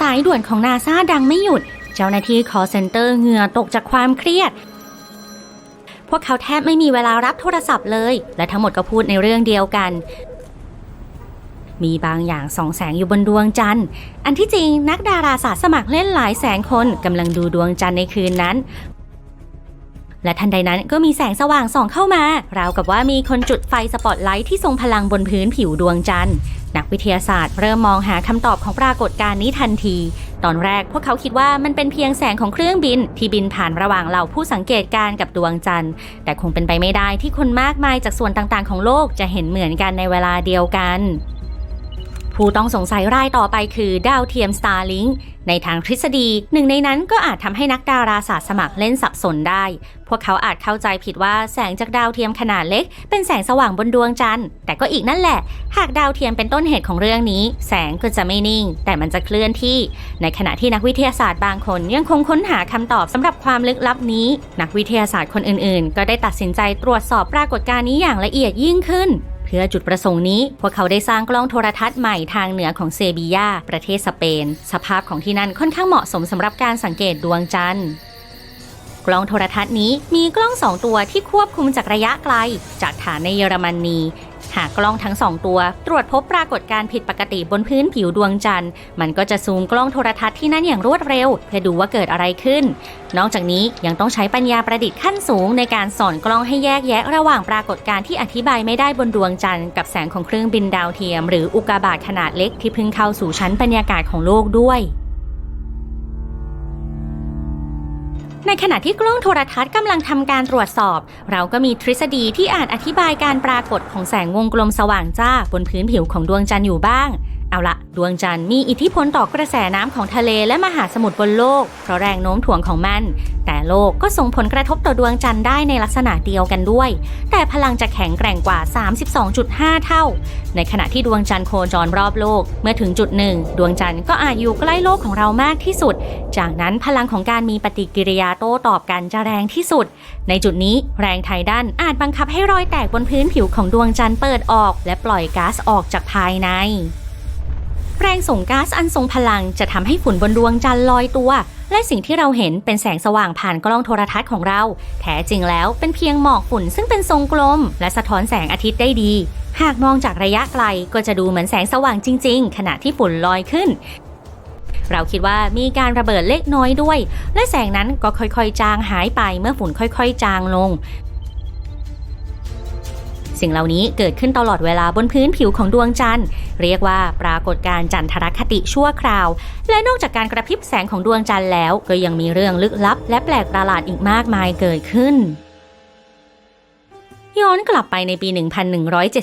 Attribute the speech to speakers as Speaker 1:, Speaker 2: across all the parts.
Speaker 1: สายด่วนของนาซาดังไม่หยุด เจ้าหน้าที่ call center เหงื่อตกจากความเครียด พวกเขาแทบไม่มีเวลารับโทรศัพท์เลย และทั้งหมดก็พูดในเรื่องเดียวกัน มีบางอย่างส่องแสงอยู่บนดวงจันทร์ อันที่จริงนักดาราศาสตร์สมัครเล่นหลายแสนคนกำลังดูดวงจันทร์ในคืนนั้นและทันใดนั้นก็มีแสงสว่างส่องเข้ามา ราวกับว่ามีคนจุดไฟสปอตไลท์ที่ทรงพลังบนพื้นผิวดวงจันทร์ นักวิทยาศาสตร์เริ่มมองหาคำตอบของปรากฏการณ์นี้ทันที ตอนแรกพวกเขาคิดว่ามันเป็นเพียงแสงของเครื่องบิน ที่บินผ่านระหว่างเหล่าผู้สังเกตการณ์กับดวงจันทร์ แต่คงเป็นไปไม่ได้ที่คนมากมายจากส่วนต่างๆ ของโลกจะเห็นเหมือนกันในเวลาเดียวกัน ผู้ต้องสงสัยรายต่อไปคือดาวเทียม Starlink ในทางทฤษฎี หนึ่งในนั้นก็อาจทำให้นักดาราศาสตร์สมัครเล่นสับสนได้ พวกเขาอาจเข้าใจผิดว่าแสงจากดาวเทียมขนาดเล็ก เป็นแสงสว่างบนดวงจันทร์ แต่ก็อีกนั่นแหละ หากดาวเทียมเป็นต้นเหตุของเรื่องนี้ แสงก็จะไม่นิ่ง แต่มันจะเคลื่อนที่ ในขณะที่นักวิทยาศาสตร์บางคนยังคงค้นหาคำตอบสำหรับความลึกลับนี้ นักวิทยาศาสตร์คนอื่นๆ ก็ได้ตัดสินใจตรวจสอบปรากฏการณ์นี้อย่างละเอียดยิ่งขึ้น เพื่อจุดประสงค์นี้ พวกเขาได้สร้างกล้องโทรทัศน์ใหม่ทางเหนือของเซบียา ประเทศสเปน สภาพของที่นั่นค่อนข้างเหมาะสมสำหรับการสังเกตดวงจันทร์กล้องโทรทัศน์นี้มีกล้อง2ตัวที่ควบคุมจากระยะไกล จากฐานในเยอรมนี หากกล้องทั้ง 2 ตัว ตรวจพบปรากฏการณ์ผิดปกติบนพื้นผิวดวงจันทร์ มันก็จะซูมกล้องโทรทัศน์ที่นั่นอย่างรวดเร็ว เพื่อดูว่าเกิดอะไรขึ้น นอกจากนี้ยังต้องใช้ปัญญาประดิษฐ์ขั้นสูง ในการสอนกล้องให้แยกแยะระหว่างปรากฏการณ์ที่อธิบายไม่ได้บนดวงจันทร์กับแสงของเครื่องบินดาวเทียม หรืออุกกาบาตขนาดเล็กที่เพิ่งเข้าสู่ชั้นบรรยากาศของโลกด้วย ในขณะที่กล้องโทรทัศน์กำลังทำการตรวจสอบ เราก็มีทฤษฎีที่อาจอธิบายการปรากฏของแสงวงกลมสว่างจ้าบนพื้นผิวของดวงจันทร์อยู่บ้าง เอาละดวงจันทร์มีอิทธิพลต่อกระแสน้ำของทะเลและมหาสมุทรบนโลก เพราะแรงโน้มถ่วงของมัน แต่โลกก็ส่งผลกระทบต่อดวงจันทร์ได้ในลักษณะเดียวกันด้วย แต่พลังจะแข็งแกร่งกว่า 32.5 เท่า ในขณะที่ดวงจันทร์โคจรรอบโลก เมื่อถึงจุดหนึ่งดวงจันทร์ก็อาจอยู่ใกล้โลกของเรามากที่สุด จากนั้นพลังของการมีปฏิกิริยาโต้ตอบกันจะแรงที่สุด ในจุดนี้แรงไทดันอาจบังคับให้รอยแตกบนพื้นผิวของดวงจันทร์เปิดออก และปล่อยก๊าซออกจากภายใน แรงส่งก๊าซอันทรงพลังจะทำให้ฝุ่นบนดวงจันทร์ลอยตัว และสิ่งที่เราเห็นเป็นแสงสว่างผ่านกล้องโทรทัศน์ของเรา แท้จริงแล้วเป็นเพียงหมอกฝุ่นซึ่งเป็นทรงกลม และสะท้อนแสงอาทิตย์ได้ดี หากมองจากระยะไกลก็จะดูเหมือนแสงสว่างจริง ๆ ขณะที่ฝุ่นลอยขึ้น เราคิดว่ามีการระเบิดเล็กน้อยด้วย และแสงนั้นก็ค่อยๆ จางหายไปเมื่อฝุ่นค่อย ๆ จางลง สิ่งเหล่านี้เกิดขึ้นตลอดเวลาบนพื้นผิวของดวงจันทร์ เรียกว่าปรากฏการณ์จันทรคติชั่วคราว และนอกจากการกระพริบแสงของดวงจันทร์แล้ว ก็ยังมีเรื่องลึกลับ และแปลกประหลาดอีกมากมายเกิดขึ้นย้อนกลับไปในปี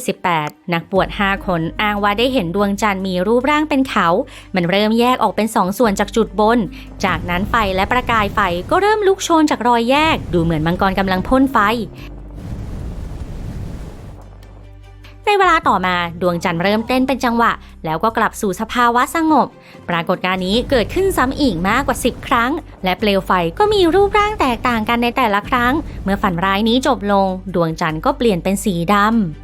Speaker 1: 1178 นักบวช 5 คนอ้างว่าได้เห็นดวงจันทร์มีรูปร่างเป็นเขา มันเริ่มแยกออกเป็นสองส่วนจากจุดบน จากนั้นไฟและประกายไฟก็เริ่มลุกโชนจากรอยแยก ดูเหมือนมังกรกำลังพ่นไฟ ในเวลาต่อมาดวงจันทร์เริ่มเต้นเป็นจังหวะ แล้วก็กลับสู่สภาวะสงบ ปรากฏการณ์นี้เกิดขึ้นซ้ำอีกมากกว่า 10 ครั้ง และเปลวไฟก็มีรูปร่างแตกต่างกันในแต่ละครั้ง เมื่อฝันร้ายนี้จบลง ดวงจันทร์ก็เปลี่ยนเป็นสีดำ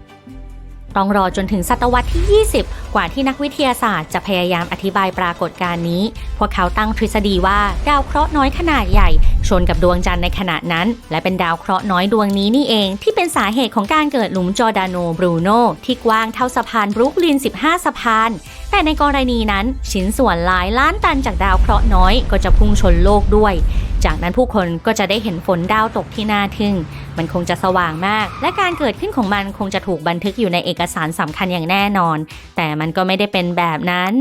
Speaker 1: ต้องรอจนถึงศตวรรษที่ 20 กว่าที่นักวิทยาศาสตร์จะพยายามอธิบายปรากฏการณ์นี้ พวกเขาตั้งทฤษฎีว่าดาวเคราะห์น้อยขนาดใหญ่ ชนกับดวงจันทร์ในขณะนั้น และเป็นดาวเคราะห์น้อยดวงนี้นี่เอง ที่เป็นสาเหตุของการเกิดหลุมจอร์ดาโนบรูโนที่กว้างเท่าสะพานบรุกลิน 15 สะพานแต่ในกรณีนั้น ชิ้นส่วนหลายล้านตันจากดาวเคราะห์น้อยก็จะพุ่งชนโลกด้วย จากนั้นผู้คนก็จะได้เห็นฝนดาวตกที่น่าทึ่ง มันคงจะสว่างมาก และการเกิดขึ้นของมันคงจะถูกบันทึกอยู่ในเอกสารสำคัญอย่างแน่นอน แต่มันก็ไม่ได้เป็นแบบนั้น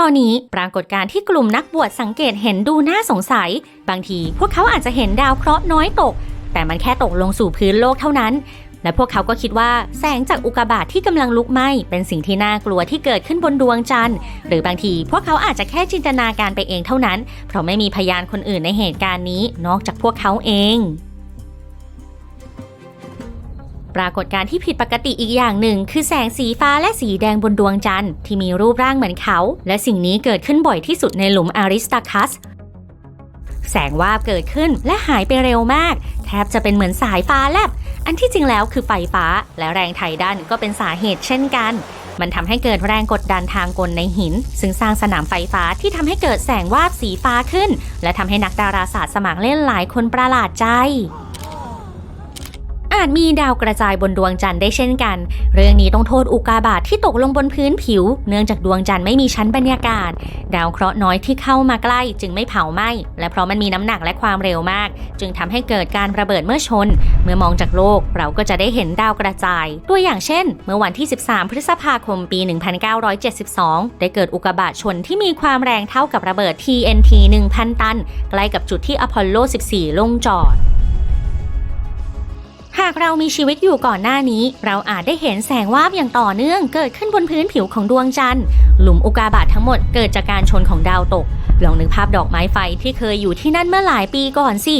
Speaker 1: ตอนนี้ปรากฏการณ์ที่กลุ่มนักบวชสังเกตเห็นดูน่าสงสัย บางทีพวกเขาอาจจะเห็นดาวเคราะห์น้อยตก แต่มันแค่ตกลงสู่พื้นโลกเท่านั้น และพวกเขาก็คิดว่าแสงจากอุกกาบาตที่กำลังลุกไหม้เป็นสิ่งที่น่ากลัวที่เกิดขึ้นบนดวงจันทร์ หรือบางทีพวกเขาอาจจะแค่จินตนาการไปเองเท่านั้น เพราะไม่มีพยานคนอื่นในเหตุการณ์นี้นอกจากพวกเขาเองปรากฏการณ์ที่ผิดปกติอีกอย่างหนึ่ง คือแสงสีฟ้าและสีแดงบนดวงจันทร์ที่มีรูปร่างเหมือนเขา และสิ่งนี้เกิดขึ้นบ่อยที่สุดในหลุมอาริสตาคัส แสงวาบเกิดขึ้นและหายไปเร็วมาก แทบจะเป็นเหมือนสายฟ้าแลบ อันที่จริงแล้วคือไฟฟ้าและแรงไทดันก็เป็นสาเหตุเช่นกัน มันทำให้เกิดแรงกดดันทางกลในหิน ซึ่งสร้างสนามไฟฟ้าที่ทำให้เกิดแสงวาบสีฟ้าขึ้น และทำให้นักดาราศาสตร์สมัครเล่นหลายคนประหลาดใจ อาจมีดาวกระจายบนดวงจันทร์ได้เช่นกัน เรื่องนี้ต้องโทษอุกกาบาตที่ตกลงบนพื้นผิว เนื่องจากดวงจันทร์ไม่มีชั้นบรรยากาศ ดาวเคราะห์น้อยที่เข้ามาใกล้จึงไม่เผาไหม้และเพราะมันมีน้ำหนักและความเร็วมาก จึงทำให้เกิดการระเบิดเมื่อชน เมื่อมองจากโลกเราก็จะได้เห็นดาวกระจาย ตัวอย่างเช่น เมื่อวันที่ 13 พฤษภาคมปี 1972 ได้เกิดอุกกาบาตชนที่มีความแรงเท่ากับระเบิด TNT 1,000 ตัน ใกล้กับจุดที่อพอลโล 14 ลงจอดากเรามีชีวิตอยู่ก่อนหน้านี้ เราอาจได้เห็นแสงวาบอย่างต่อเนื่องเกิดขึ้นบนพื้นผิวของดวงจันทร์หลุมอุกาบาตทั้งหมดเกิดจากการชนของดาวตก ลองนึกภาพดอกไม้ไฟที่เคยอยู่ที่นั่นเมื่อหลายปีก่อนสิ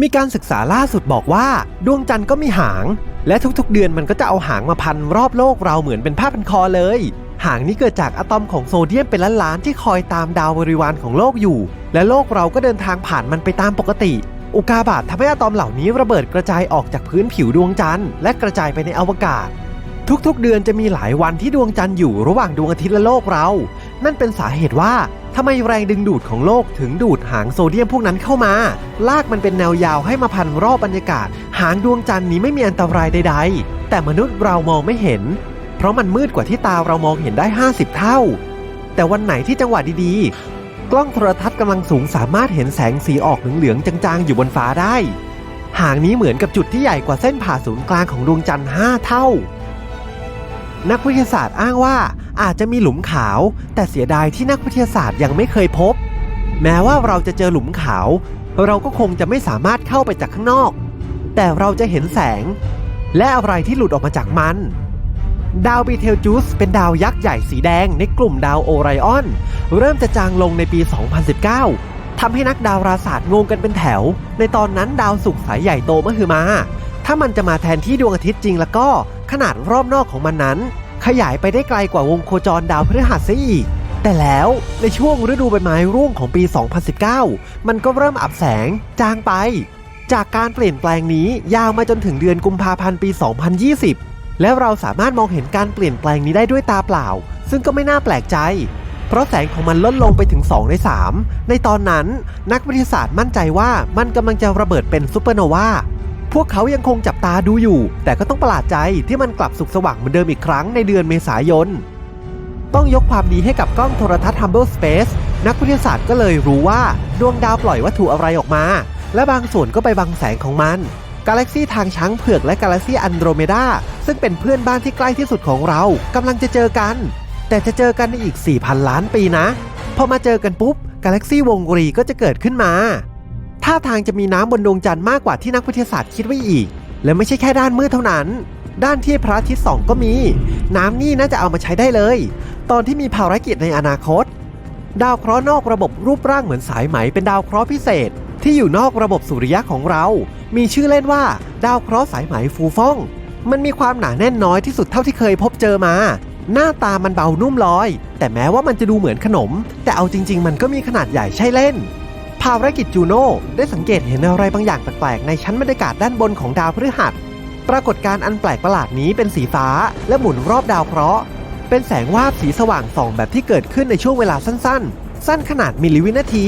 Speaker 2: มีการศึกษาล่าสุดบอกว่า ดวงจันทร์ก็มีหาง และทุกๆ เดือนมันก็จะเอาหางมาพันรอบโลกเราเหมือนเป็นผ้าพันคอเลย หางนี้เกิดจากอะตอมของโซเดียมเป็นล้านๆที่คอยตามดาวบริวารของโลกอยู่ และโลกเราก็เดินทางผ่านมันไปตามปกติ อุกาบาตทำให้อะตอมเหล่านี้ระเบิดกระจายออกจากพื้นผิวดวงจันทร์และกระจายไปในอวกาศ ทุกๆ เดือนจะมีหลายวันที่ดวงจันทร์อยู่ระหว่างดวงอาทิตย์และโลกเรา นั่นเป็นสาเหตุว่าทำไมแรงดึงดูดของโลกถึงดูดหางโซเดียมพวกนั้นเข้ามา ลากมันเป็นแนวยาวให้มาพันรอบบรรยากาศ หางดวงจันทร์นี้ไม่มีอันตรายใด ๆ แต่มนุษย์เรามองไม่เห็น เพราะมันมืดกว่าที่ตาเรามองเห็นได้ 50 เท่า แต่วันไหนที่จังหวะดีๆ กล้องโทรทัศน์กำลังสูงสามารถเห็นแสงสีออกเหลืองๆจางๆ อยู่บนฟ้าได้ หางนี้เหมือนกับจุดที่ใหญ่กว่าเส้นผ่าศูนย์กลางของดวงจันทร์ 5 เท่า นักวิทยาศาสตร์อ้างว่าอาจจะมีหลุมขาว แต่เสียดายที่นักวิทยาศาสตร์ยังไม่เคยพบ แม้ว่าเราจะเจอหลุมขาว เราก็คงจะไม่สามารถเข้าไปจากข้างนอก แต่เราจะเห็นแสง และอะไรที่หลุดออกมาจากมัน ดาวบีเทลจูสเป็นดาวยักษ์ใหญ่สีแดงในกลุ่มดาวโอไรออน เริ่มจะจางลงในปี 2019 ทำให้นักดาราศาสตร์งงกันเป็นแถว ในตอนนั้นดาวศุกร์สายใหญ่โตมหึมา ถ้ามันจะมาแทนที่ดวงอาทิตย์จริงแล้วก็ขนาดรอบนอกของมันนั้น ขยายไปได้ไกลกว่าวงโคจรดาวพฤหัสซะอีกแต่แล้วในช่วงฤดูใบไม้ร่วงของปี 2019 มันก็เริ่มอับแสงจางไป จากการเปลี่ยนแปลงนี้ยาวมาจนถึงเดือนกุมภาพันธ์ปี 2020 และเราสามารถมองเห็นการเปลี่ยนแปลงนี้ได้ด้วยตาเปล่า ซึ่งก็ไม่น่าแปลกใจ เพราะแสงของมันลดลงไปถึง 2 ใน 3 ในตอนนั้นนักวิทยาศาสตร์มั่นใจว่ามันกำลังจะระเบิดเป็นซูเปอร์โนวาพวกเขายังคงจับตาดูอยู่ แต่ก็ต้องประหลาดใจที่มันกลับสุกสว่างเหมือนเดิมอีกครั้งในเดือนเมษายน ต้องยกความดีให้กับกล้องโทรทัศน์ Hubble Space นักวิทยาศาสตร์ก็เลยรู้ว่าดวงดาวปล่อยวัตถุอะไรออกมา และบางส่วนก็ไปบังแสงของมัน กาแล็กซี่ทางช้างเผือกและกาแล็กซี่อันโดรเมดาซึ่งเป็นเพื่อนบ้านที่ใกล้ที่สุดของเรากำลังจะเจอกัน แต่จะเจอกันในอีก 4,000 ล้านปีนะ พอมาเจอกันปุ๊บกาแล็กซี่วงรีก็จะเกิดขึ้นมาท่าทางจะมีน้ำบนดวงจันทร์มากกว่าที่นักวิทยาศาสตร์คิดไว้อีก และไม่ใช่แค่ด้านมืดเท่านั้น ด้านที่พระอาทิตย์ส่องก็มี น้ำนี่น่าจะเอามาใช้ได้เลย ตอนที่มีภารกิจในอนาคต ดาวเคราะห์นอกระบบรูปร่างเหมือนสายไหมเป็นดาวเคราะห์พิเศษ ที่อยู่นอกระบบสุริยะของเรา มีชื่อเล่นว่า ดาวเคราะห์สายไหมฟูฟ่อง มันมีความหนาแน่นน้อยที่สุดเท่าที่เคยพบเจอมา หน้าตามันเบานุ่มลอย แต่แม้ว่ามันจะดูเหมือนขนม แต่เอาจริง ๆ มันก็มีขนาดใหญ่ใช่เล่น ภารกิจจูโน่ได้สังเกตเห็นอะไรบางอย่างแปลกๆในชั้นบรรยากาศด้านบนของดาวพฤหัส ปรากฏการณ์อันแปลกประหลาดนี้เป็นสีฟ้า และหมุนรอบดาวเคราะห์เป็นแสงวาบสีสว่างส่องแบบที่เกิดขึ้นในช่วงเวลาสั้นๆ สั้นขนาดมิลลิวินาที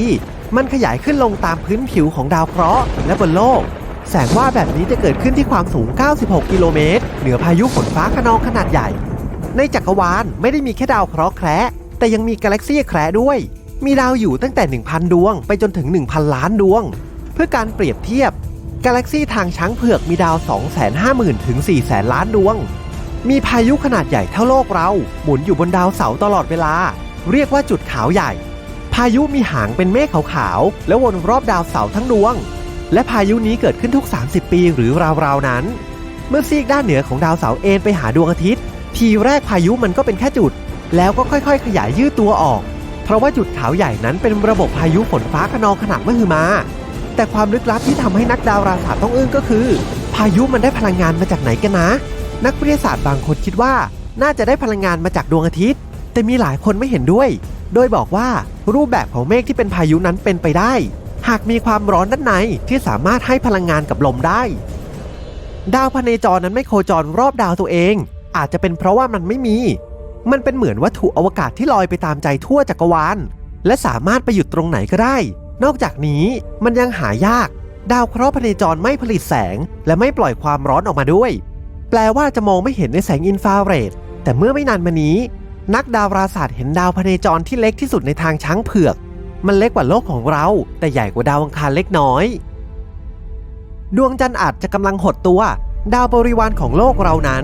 Speaker 2: มันขยายขึ้นลงตามพื้นผิวของดาวเคราะห์และบนโลก แสงว่าแบบนี้จะเกิดขึ้นที่ความสูง 96 กิโลเมตร เหนือพายุฝนฟ้าคะนองขนาดใหญ่ ในจักรวาลไม่ได้มีแค่ดาวเคราะห์แคระแต่ยังมีกาแล็กซี่แคระด้วย มีดาวอยู่ตั้งแต่ 1,000 ดวง ไปจนถึง 1,000 ล้านดวง เพื่อการเปรียบเทียบ กาแล็กซี่ทางช้างเผือกมีดาว 250,000 ถึง 400,000 ล้านดวง มีพายุขนาดใหญ่เท่าโลกเรา หมุนอยู่บนดาวเสาร์ตลอดเวลา เรียกว่าจุดขาวใหญ่ายุมีหางเป็นเมฆขาวๆ แล้วนรอบดาวเสาร์ทั้งดวง และพายุนี้เกิดขึ้นทุก 30 ปีหรือราวๆนั้น เมื่อซีกด้านเหนือของดาวเสาร์เอ็นไปหาดวงอาทิตย์ ทีแรกพายุมันก็เป็นแค่จุด แล้วก็ค่อยๆ ขยายยืดตัวออก เพราะว่าจุดขาวใหญ่นั้นเป็นระบบพายุฝนฟ้าคะนองขนาดมหึมา แต่ความลึกลับที่ทำให้นักดาราศาสตร์ต้องอึ้งก็คือ พายุมันได้พลังงานมาจากไหนกันนะ นักวิทยาศาสตร์บางคนคิดว่า น่าจะได้พลังงานมาจากดวงอาทิตย์ แต่มีหลายคนไม่เห็นด้วย โดยบอกว่ารูปแบบของเมฆที่เป็นพายุนั้นเป็นไปได้ หากมีความร้อนด้านในที่สามารถให้พลังงานกับลมได้ ดาวพเนจรนั้นไม่โคจรรอบดาวตัวเอง อาจจะเป็นเพราะว่ามันไม่มี มันเป็นเหมือนวัตถุอวกาศที่ลอยไปตามใจทั่วจักรวาลและสามารถไปหยุดตรงไหนก็ได้ นอกจากนี้มันยังหายาก ดาวเคราะห์พเนจรไม่ผลิตแสง และไม่ปล่อยความร้อนออกมาด้วย แปลว่าจะมองไม่เห็นในแสงอินฟราเรดแต่เมื่อไม่นานมานี้ นักดาราศาสตร์เห็นดาวพเนจรที่เล็กที่สุดในทางช้างเผือก มันเล็กกว่าโลกของเรา แต่ใหญ่กว่าดาวอังคารเล็กน้อย ดวงจันทร์อาจจะกำลังหดตัว ดาวบริวารของโลกเรานั้น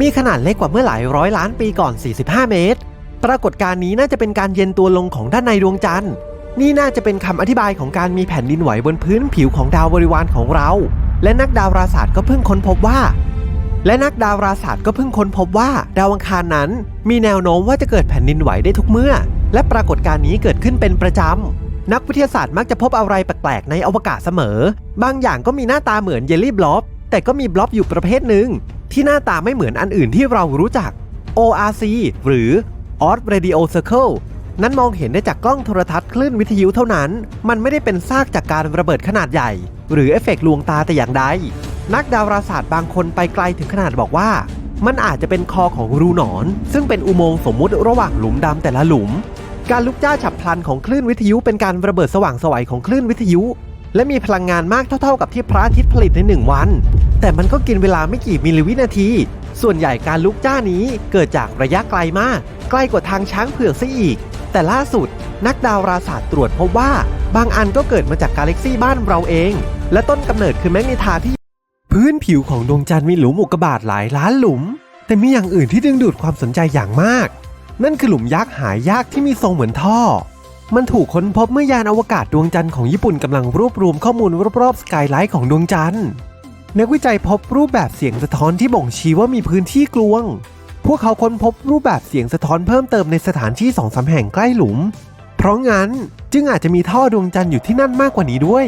Speaker 2: มีขนาดเล็กกว่าเมื่อหลายร้อยล้านปีก่อน 45 เมตร ปรากฏการณ์นี้น่าจะเป็นการเย็นตัวลงของด้านในดวงจันทร์ นี่น่าจะเป็นคำอธิบายของการมีแผ่นดินไหวบนพื้นผิวของดาวบริวารของเรา และนักดาราศาสตร์ก็เพิ่งค้นพบว่า และนักดาราศาสตร์ก็เพิ่งค้นพบว่าดาวอังคารนั้น มีแนวโน้มว่าจะเกิดแผ่นดินไหวได้ทุกเมื่อ และปรากฏการณ์นี้เกิดขึ้นเป็นประจำ นักวิทยาศาสตร์มักจะพบอะไรแปลกๆในอวกาศเสมอ บางอย่างก็มีหน้าตาเหมือนเยลลี่บล็อบ แต่ก็มีบล็อบอยู่ประเภทหนึ่งที่หน้าตาไม่เหมือนอันอื่นที่เรารู้จัก ORC หรือ Odd Radio Circle นั้นมองเห็นได้จากกล้องโทรทัศน์คลื่นวิทยุเท่านั้น มันไม่ได้เป็นซากจากการระเบิดขนาดใหญ่ หรือเอฟเฟกต์ลวงตาแต่อย่างใด นักดาราศาสตร์บางคนไปไกลถึงขนาดบอกว่า มันอาจจะเป็นคอของรูหนอน ซึ่งเป็นอุโมงค์สมมุติระหว่างหลุมดำแต่ละหลุม การลุกจ้าฉับพลันของคลื่นวิทยุเป็นการระเบิดสว่างสวัยของคลื่นวิทยุ และมีพลังงานมากเท่าๆกับที่พระอาทิตย์ผลิตในหนึ่งวัน แต่มันก็กินเวลาไม่กี่มิลลิวินาที ส่วนใหญ่การลุกจ้านี้เกิดจากระยะไกลมาก ใกล้กว่าทางช้างเผือกซะอีก แต่ล่าสุด นักดาราศาสตร์ตรวจพบว่า บางอันก็เกิดมาจากกาแล็กซี่บ้านเราเอง และต้นกำเนิดคือแมกนีทาที่ พื้นผิวของดวงจันทร์มีหลุมอุกกาบาตหลายล้านหลุม แต่มีอย่างอื่นที่ดึงดูดความสนใจอย่างมาก นั่นคือหลุมยักษ์หายากที่มีทรงเหมือนท่อ มันถูกค้นพบเมื่อยานอวกาศดวงจันทร์ของญี่ปุ่นกำลังรวบรวมข้อมูลรอบๆสกายไลท์ของดวงจันทร์นักวิจัยพบรูปแบบเสียงสะท้อนที่บ่งชี้ว่ามีพื้นที่กลวง พวกเขาค้นพบรูปแบบเสียงสะท้อนเพิ่มเติมในสถานที่สองสาแห่งใกล้หลุม เพราะงั้นจึงอาจจะมีท่อดวงจันทร์อยู่ที่นั่นมากกว่านี้ด้วย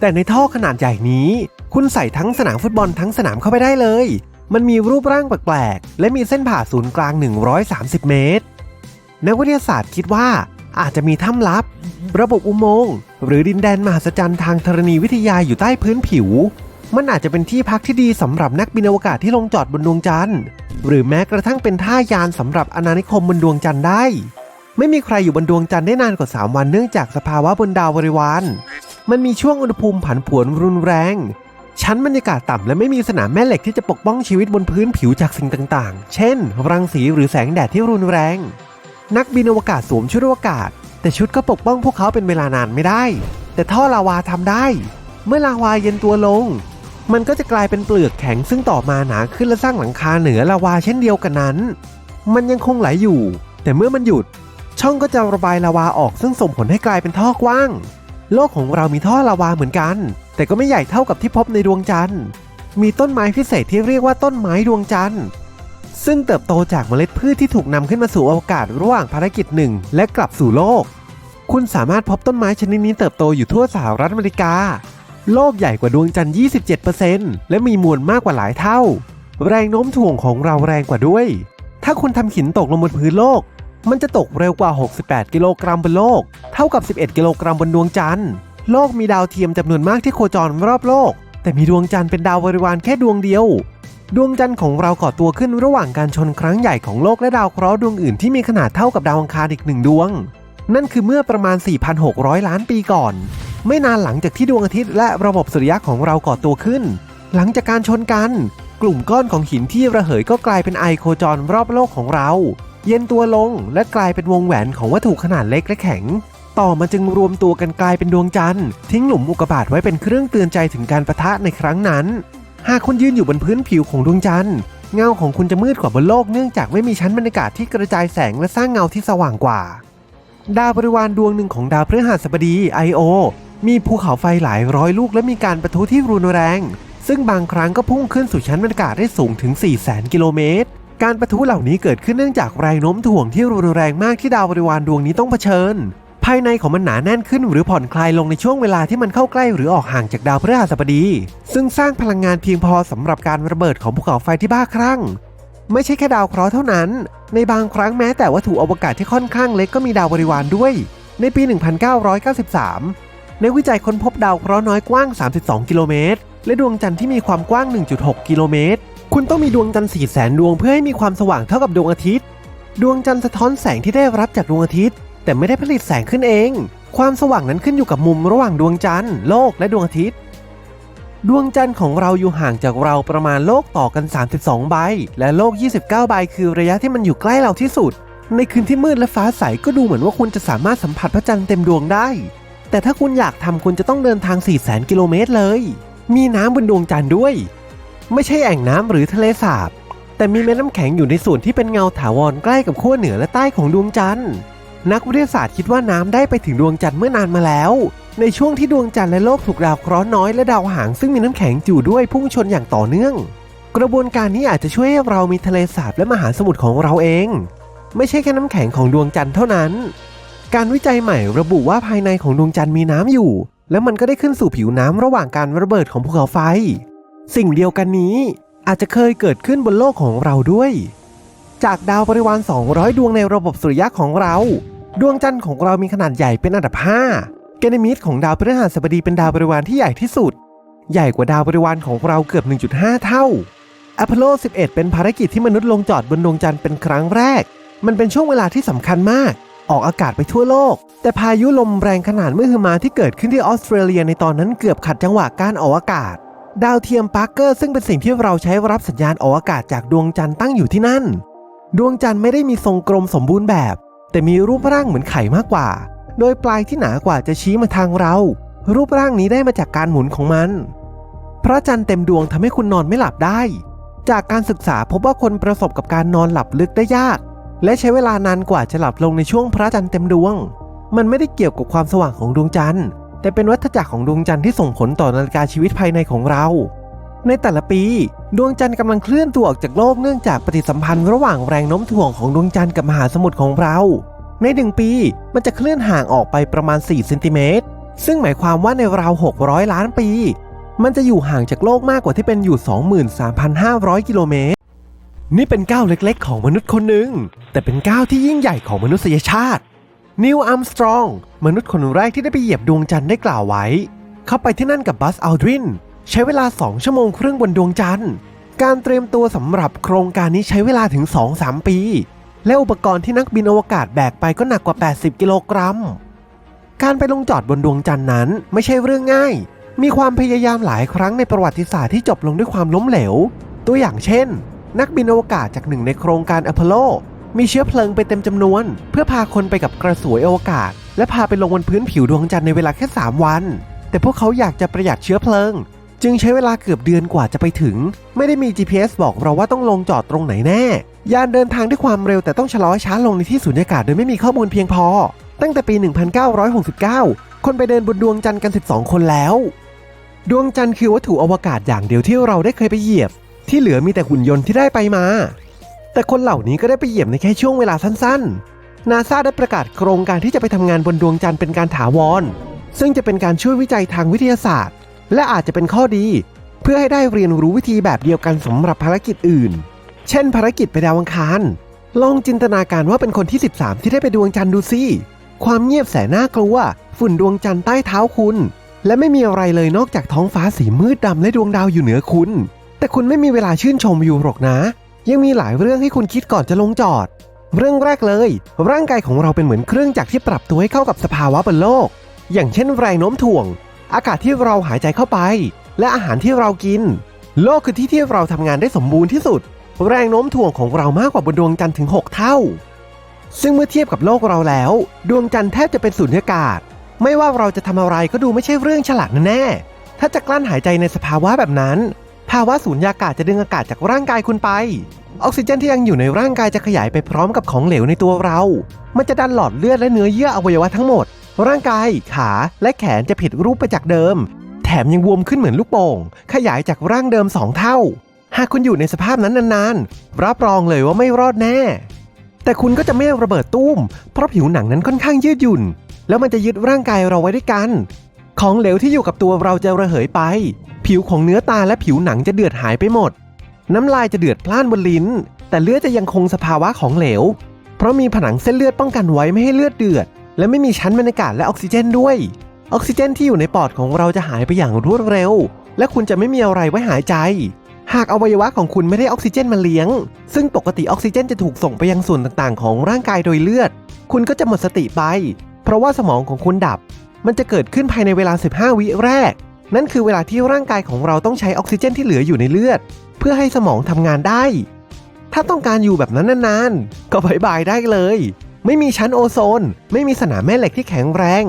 Speaker 2: แต่ในท่อขนาดใหญ่นี้ คุณใส่ทั้งสนามฟุตบอลทั้งสนามเข้าไปได้เลย มันมีรูปร่างแปลกๆ และมีเส้นผ่าศูนย์กลาง 130 เมตร นักวิทยาศาสตร์คิดว่าอาจจะมีถ้ำลับ ระบบอุโมงค์หรือดินแดนมหัศจรรย์ทางธรณีวิทยาอยู่ใต้พื้นผิว มันอาจจะเป็นที่พักที่ดีสำหรับนักบินอวกาศที่ลงจอดบนดวงจันทร์ หรือแม้กระทั่งเป็นท่ายานสำหรับอาณานิคมบนดวงจันทร์ได้ ไม่มีใครอยู่บนดวงจันทร์ได้นานกว่า 3 วันเนื่องจากสภาวะบนดาวบริวาร มันมีช่วงอุณหภูมิผันผวนรุนแรง ชั้นบรรยากาศต่ำและไม่มีสนามแม่เหล็กที่จะปกป้องชีวิตบนพื้นผิวจากสิ่งต่างๆ เช่น รังสีหรือแสงแดดที่รุนแรง นักบินอวกาศสวมชุดอวกาศ แต่ชุดก็ปกป้องพวกเขาเป็นเวลานานไม่ได้ แต่ท่อลาวาทำได้ เมื่อลาวาเย็นตัวลง มันก็จะกลายเป็นเปลือกแข็งซึ่งต่อมาหนาขึ้นและสร้างหลังคาเหนือลาวาเช่นเดียวกันนั้น มันยังคงไหลอยู่ แต่เมื่อมันหยุด ช่องก็จะระบายลาวาออกซึ่งส่งผลให้กลายเป็นท่อกว้าง โลกของเรามีท่อลาวาเหมือนกัน แต่ก็ไม่ใหญ่เท่ากับที่พบในดวงจันทร์ มีต้นไม้พิเศษที่เรียกว่าต้นไม้ดวงจันทร์ ซึ่งเติบโตจากเมล็ดพืชที่ถูกนำขึ้นมาสู่อวกาศระหว่างภารกิจหนึ่งและกลับสู่โลก คุณสามารถพบต้นไม้ชนิดนี้เติบโตอยู่ทั่วสหรัฐอเมริกา โลกใหญ่กว่าดวงจันทร์ 27%และมีมวลมากกว่าหลายเท่า แรงโน้มถ่วงของเราแรงกว่าด้วย ถ้าคุณทำหินตกลงบนพื้นโลก มันจะตกเร็วกว่า 68 กิโลกรัมบนโลก เท่ากับ 11 กิโลกรัมบนดวงจันทร์ โลกมีดาวเทียมจำนวนมากที่โคจรรอบโลก แต่มีดวงจันทร์เป็นดาวบริวารแค่ดวงเดียว ดวงจันทร์ของเราก่อตัวขึ้นระหว่างการชนครั้งใหญ่ของโลกและดาวเคราะห์ดวงอื่นที่มีขนาดเท่ากับดาวอังคารอีกหนึ่งดวง นั่นคือเมื่อประมาณ 4,600 ล้านปีก่อน ไม่นานหลังจากที่ดวงอาทิตย์และระบบสุริยะของเราก่อตัวขึ้น หลังจากการชนกัน กลุ่มก้อนของหินที่ระเหยก็กลายเป็นไอโคจรรอบโลกของเรา เย็นตัวลงและกลายเป็นวงแหวนของวัตถุขนาดเล็กและแข็ง ต่อมาจึงรวมตัวกันกลายเป็นดวงจันทร์ทิ้งหลุมอุกกาบาตไว้เป็นเครื่องเตือนใจถึงการประทะในครั้งนั้น หากคุณยืนอยู่บนพื้นผิวของดวงจันทร์เงาของคุณจะมืดกว่าบนโลกเนื่องจากไม่มีชั้นบรรยากาศที่กระจายแสงและสร้างเงาที่สว่างกว่า ดาวบริวารดวงหนึ่งของดาวพฤหัสบดี I.O. มีภูเขาไฟหลายร้อยลูกและมีการประทุที่รุนแรง ซึ่งบางครั้งก็พุ่งขึ้นสู่ชั้นบรรยากาศได้สูงถึง 4 0 0แสนกิโลเมตร การประทุเหล่านี้เกิดขึ้นเนื่องจากแรงโน้มถ่วงที่รุนแรงมากที่ดาวบริวารดวงนี้ต้องเผชิญ ภายในของมันหนาแน่นขึ้นหรือผ่อนคลายลงในช่วงเวลาที่มันเข้าใกล้หรือออกห่างจากดาวพฤหัสบดี ซึ่งสร้างพลังงานเพียงพอสำหรับการระเบิดของภูเขาไฟที่บ้าคลั่ง ไม่ใช่แค่ดาวเคราะห์เท่านั้น ในบางครั้งแม้แต่วัตถุอวกาศที่ค่อนข้างเล็กก็มีดาวบริวารด้วย ในปี 1993 ในวิจัยค้นพบดาวเคราะห์น้อยกว้าง 32 กิโลเมตรและดวงจันทร์ที่มีความกว้าง 1.6 กิโลเมตร คุณต้องมีดวงจันทร์สี่แสนดวงเพื่อให้มีความสว่างเท่ากับดวงอาทิตย์ ดวงจันทร์สะท้อนแสงที่ได้รับจากดวงอาทิตย์ แต่ไม่ได้ผลิตแสงขึ้นเอง ความสว่างนั้นขึ้นอยู่กับมุมระหว่างดวงจันทร์โลกและดวงอาทิตย์ ดวงจันทร์ของเราอยู่ห่างจากเราประมาณโลกต่อกัน 32 ใบ และโลก 29 ใบคือระยะที่มันอยู่ใกล้เราที่สุด ในคืนที่มืดและฟ้าใสก็ดูเหมือนว่าคุณจะสามารถสัมผัสพระจันทร์เต็มดวงได้ แต่ถ้าคุณอยากทำคุณจะต้องเดินทาง 4 0 0 0 0 0 กิโลเมตรเลย มีน้ำบนดวงจันทร์ด้วย ไม่ใช่แอ่งน้ำหรือทะเลสาบ แต่มีแม่น้ำแข็งอยู่ในส่วนที่เป็นเงาถาวรใกล้กับขั้วเหนือและใต้ของดวงจันทร์ นักวิทยาศาสตร์คิดว่าน้ำได้ไปถึงดวงจันทร์เมื่อนานมาแล้ว ในช่วงที่ดวงจันทร์และโลกถูกดาวเคราะห์น้อยและดาวหางซึ่งมีน้ำแข็งอยู่ด้วยพุ่งชนอย่างต่อเนื่อง กระบวนการนี้อาจจะช่วยให้เรามีทะเลสาบและมหาสมุทรของเราเอง ไม่ใช่แค่น้ำแข็งของดวงจันทร์เท่านั้น การวิจัยใหม่ระบุว่าภายในของดวงจันทร์มีน้ำอยู่ และมันก็ได้ขึ้นสู่ผิวน้ำระหว่างการระเบิดของภูเขาไฟ สิ่งเดียวกันนี้อาจจะเคยเกิดขึ้นบนโลกของเราด้วย จากดาวบริวาร 200 ดวงในระบบสุริยะของเรา ดวงจันทร์ของเรามีขนาดใหญ่เป็นอันดับ 5 เกเนมิดของดาวพฤหัสบดีเป็นดาวบริวารที่ใหญ่ที่สุด ใหญ่กว่าดาวบริวารของเราเกือบ 1.5 เท่าอพอลโล 11 เป็นภารกิจที่มนุษย์ลงจอดบนดวงจันทร์เป็นครั้งแรก มันเป็นช่วงเวลาที่สำคัญมาก ออกอากาศไปทั่วโลก แต่พายุลมแรงขนาดเมื่อฮือมาที่เกิดขึ้นที่ออสเตรเลียในตอนนั้นเกือบขัดจังหวะการออกอากาศ ดาวเทียมปาร์เกอร์ซึ่งเป็นสิ่งที่เราใช้รับสัญญาณออกอากาศจากดวงจันทร์ตั้งอยู่ที่นั่น ดวงจันทร์ไม่ได้มีทรงกลมสมบูรณ์แบบ แต่มีรูปร่างเหมือนไข่มากกว่า โดยปลายที่หนากว่าจะชี้มาทางเรา รูปร่างนี้ได้มาจากการหมุนของมัน พระจันทร์เต็มดวงทำให้คุณนอนไม่หลับได้ จากการศึกษาพบว่าคนประสบกับการนอนหลับลึกได้ยาก และใช้เวลานานกว่าจะหลับลงในช่วงพระจันทร์เต็มดวง มันไม่ได้เกี่ยวกับความสว่างของดวงจันทร์ แต่เป็นวัฏจักรของดวงจันทร์ที่ส่งผลต่อนาฬิกาชีวิตภายในของเรา ในแต่ละปี ดวงจันทร์กำลังเคลื่อนตัวออกจากโลกเนื่องจากปฏิสัมพันธ์ระหว่างแรงโน้มถ่วงของดวงจันทร์กับมหาสมุทรของเรา ในหนึ่งปีมันจะเคลื่อนห่างออกไปประมาณ4เซนติเมตรซึ่งหมายความว่าในราว 600 ล้านปี มันจะอยู่ห่างจากโลกมากกว่าที่เป็นอยู่ 23,500 กิโลเมตร นี่เป็นก้าวเล็กๆ ของมนุษย์คนหนึ่ง แต่เป็นก้าวที่ยิ่งใหญ่ของมนุษยชาติ นิวอัมสตรองมนุษย์คนแรกที่ได้ไปเหยียบดวงจันทร์ได้กล่าวไว้ เขาไปที่นั่นกับบัสอัลดริน ใช้เวลา 2 ชั่วโมงครึ่งบนดวงจันทร์ การเตรียมตัวสำหรับโครงการนี้ใช้เวลาถึง 2-3 ปี และอุปกรณ์ที่นักบินอวกาศแบกไปก็หนักกว่า 80 กิโลกรัม การไปลงจอดบนดวงจันทร์นั้นไม่ใช่เรื่องง่าย มีความพยายามหลายครั้งในประวัติศาสตร์ที่จบลงด้วยความล้มเหลว ตัวอย่างเช่น นักบินอวกาศจากหนึ่งในโครงการอพอลโล มีเชื้อเพลิงไปเต็มจำนวน เพื่อพาคนไปกับกระสวยอวกาศ และพาไปลงบนพื้นผิวดวงจันทร์ในเวลาแค่ 3 วัน แต่พวกเขาอยากจะประหยัดเชื้อเพลิง จึงใช้เวลาเกือบเดือนกว่าจะไปถึง ไม่ได้มี GPS บอกเราว่าต้องลงจอดตรงไหนแน่ ยานเดินทางด้วยความเร็วแต่ต้องชะลอให้ช้าลงในที่สุญญากาศโดยไม่มีข้อมูลเพียงพอ ตั้งแต่ปี 1969 คนไปเดินบนดวงจันทร์กัน 12 คนแล้ว ดวงจันทร์คือวัตถุอวกาศอย่างเดียวที่เราได้เคยไปเหยียบ ที่เหลือมีแต่หุ่นยนต์ที่ได้ไปมา แต่คนเหล่านี้ก็ได้ไปเหยียบในแค่ช่วงเวลาสั้นๆ นาซาได้ประกาศโครงการที่จะไปทำงานบนดวงจันทร์เป็นการถาวร ซึ่งจะเป็นการช่วยวิจัยทางวิทยาศาสตร์ และอาจจะเป็นข้อดี เพื่อให้ได้เรียนรู้วิธีแบบเดียวกันสำหรับภารกิจอื่น เช่น ภารกิจไปดาวอังคาร ลองจินตนาการว่าเป็นคนที่ 13 ที่ได้ไปดวงจันทร์ดูสิ ความเงียบแสนน่ากลัว ฝุ่นดวงจันทร์ใต้เท้าคุณ และไม่มีอะไรเลยนอกจากท้องฟ้าสีมืดดำและดวงดาวอยู่เหนือคุณ แต่คุณไม่มีเวลาชื่นชมอยู่หรอกนะ ยังมีหลายเรื่องให้คุณคิดก่อนจะลงจอด เรื่องแรกเลย ร่างกายของเราเป็นเหมือนเครื่องจักรที่ปรับตัวให้เข้ากับสภาวะบนโลก อย่างเช่นแรงโน้มถ่วง อากาศที่เราหายใจเข้าไป และอาหารที่เรากิน โลกคือที่ที่เราทำงานได้สมบูรณ์ที่สุด แรงโน้มถ่วงของเรามากกว่าบนดวงจันทร์ถึง 6 เท่า ซึ่งเมื่อเทียบกับโลกเราแล้ว ดวงจันทร์แทบจะเป็นสุญญากาศ ไม่ว่าเราจะทำอะไรก็ดูไม่ใช่เรื่องฉลาดแน่ถ้าจะกลั้นหายใจในสภาวะแบบนั้น ภาวะสูญญากาศจะดึงอากาศจากร่างกายคุณไป ออกซิเจนที่ยังอยู่ในร่างกายจะขยายไปพร้อมกับของเหลวในตัวเรา มันจะดันหลอดเลือดและเนื้อเยื่ออวัยวะทั้งหมด ร่างกาย ขาและแขนจะผิดรูปไปจากเดิม แถมยังบวมขึ้นเหมือนลูกโป่ง ขยายจากร่างเดิมสองเท่า หากคุณอยู่ในสภาพนั้นนานๆ รับรองเลยว่าไม่รอดแน่ แต่คุณก็จะไม่ระเบิดตุ้ม เพราะผิวหนังนั้นค่อนข้างยืดหยุ่น แล้วมันจะยึดร่างกายเราไว้ด้วยกัน ของเหลวที่อยู่กับตัวเราจะระเหยไป ผิวของเนื้อตาและผิวหนังจะเดือดหายไปหมด น้ำลายจะเดือดพล่านบนลิ้น แต่เลือดจะยังคงสภาวะของเหลว เพราะมีผนังเส้นเลือดป้องกันไว้ไม่ให้เลือดเดือด และไม่มีชั้นบรรยากาศและออกซิเจนด้วย ออกซิเจนที่อยู่ในปอดของเราจะหายไปอย่างรวดเร็ว และคุณจะไม่มีอะไรไว้หายใจ หากอวัยวะของคุณไม่ได้ออกซิเจนมาเลี้ยง ซึ่งปกติออกซิเจนจะถูกส่งไปยังส่วนต่างๆ ของร่างกายโดยเลือด คุณก็จะหมดสติไป เพราะว่าสมองของคุณดับ มันจะเกิดขึ้นภายในเวลา 15 วิแรก นั่นคือเวลาที่ร่างกายของเราต้องใช้ออกซิเจนที่เหลืออยู่ในเลือด เพื่อให้สมองทำงานได้ ถ้าต้องการอยู่แบบนั้นนานๆ ก็บายบายได้เลย ไม่มีชั้นโอโซน ไม่มีสนามแม่เหล็กที่แข็งแรง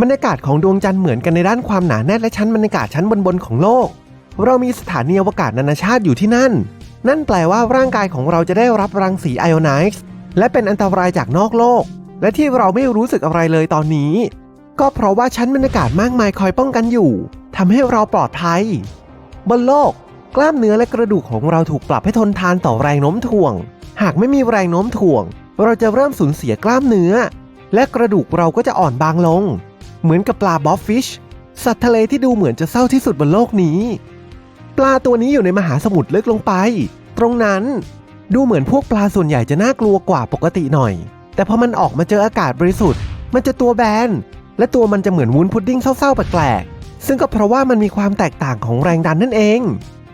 Speaker 2: บรรยากาศของดวงจันทร์เหมือนกันในด้านความหนาแน่นและชั้นบรรยากาศชั้นบนๆของโลก เรามีสถานีอวกาศนานาชาติอยู่ที่นั่น นั่นแปลว่าร่างกายของเราจะได้รับรังสีไอออนไนซ์และเป็นอันตรายจากนอกโลก และที่เราไม่รู้สึกอะไรเลยตอนนี้ ก็เพราะว่าชั้นบรรยากาศมากมายคอยป้องกันอยู่ทำให้เราปลอดภัย บนโลก กล้ามเนื้อและกระดูกของเราถูกปรับให้ทนทานต่อแรงโน้มถ่วง หากไม่มีแรงโน้มถ่วง เราจะเริ่มสูญเสียกล้ามเนื้อ และกระดูกเราก็จะอ่อนบางลง เหมือนกับปลาบ๊อบฟิชสัตว์ทะเลที่ดูเหมือนจะเศร้าที่สุดบนโลกนี้ ปลาตัวนี้อยู่ในมหาสมุทรลึกลงไป ตรงนั้น ดูเหมือนพวกปลาส่วนใหญ่จะน่ากลัวกว่าปกติหน่อย แต่พอมันออกมาเจออากาศบริสุทธิ์ มันจะตัวแบน และตัวมันจะเหมือนวุ้นพุดดิ้งเศร้าๆแปลกๆ ซึ่งก็เพราะว่ามันมีความแตกต่างของแรงดันนั่นเอง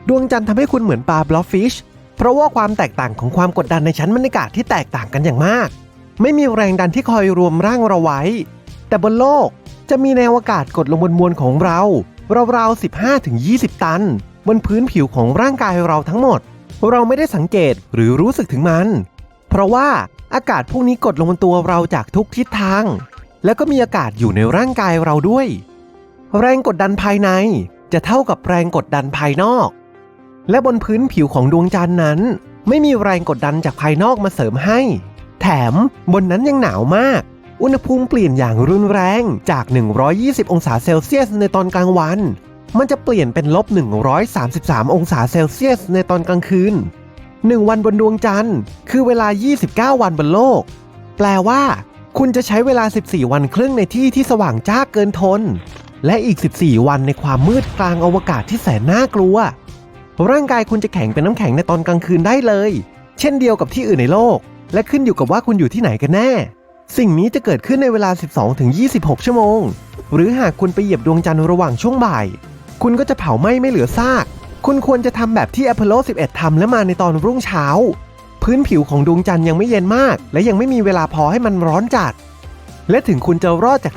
Speaker 2: ดวงจันทร์ทำให้คุณเหมือนปลาบล็อฟฟิช เพราะว่าความแตกต่างของความกดดันในชั้นบรรยากาศที่แตกต่างกันอย่างมาก ไม่มีแรงดันที่คอยรวมร่างเราไว้ แต่บนโลกจะมีแนวอากาศกดลงบนมวลของเรา ราวๆ 15-20 ตัน บนพื้นผิวของร่างกายเราทั้งหมด เราไม่ได้สังเกตหรือรู้สึกถึงมัน เพราะว่าอากาศพวกนี้กดลงบนตัวเราจากทุกทิศทาง แล้วก็มีอากาศอยู่ในร่างกายเราด้วย แรงกดดันภายในจะเท่ากับแรงกดดันภายนอก และบนพื้นผิวของดวงจันทร์นั้น ไม่มีแรงกดดันจากภายนอกมาเสริมให้ แถมบนนั้นยังหนาวมาก อุณหภูมิเปลี่ยนอย่างรุนแรงจาก 120 องศาเซลเซียสในตอนกลางวัน มันจะเปลี่ยนเป็นลบ 133 องศาเซลเซียสในตอนกลางคืน 1 วันบนดวงจันทร์คือเวลา 29 วันบนโลก แปลว่า คุณจะใช้เวลา 14 วันครึ่งในที่ที่สว่างจ้าเกินทน และอีก 14 วันในความมืดกลางอวกาศที่แสนน่ากลัว ร่างกายคุณจะแข็งเป็นน้ำแข็งในตอนกลางคืนได้เลย เช่นเดียวกับที่อื่นในโลก และขึ้นอยู่กับว่าคุณอยู่ที่ไหนกันแน่ สิ่งนี้จะเกิดขึ้นในเวลา 12-26 ชั่วโมง หรือหากคุณไปเหยียบดวงจันทร์ระหว่างช่วงบ่าย คุณก็จะเผาไหม้ไม่เหลือซาก คุณควรจะทำแบบที่อพอลโล 11ทำและมาในตอนรุ่งเช้า พื้นผิวของดวงจันทร์ยังไม่เย็นมาก และยังไม่มีเวลาพอให้มันร้อนจัด และถึงคุณจะรอดจาก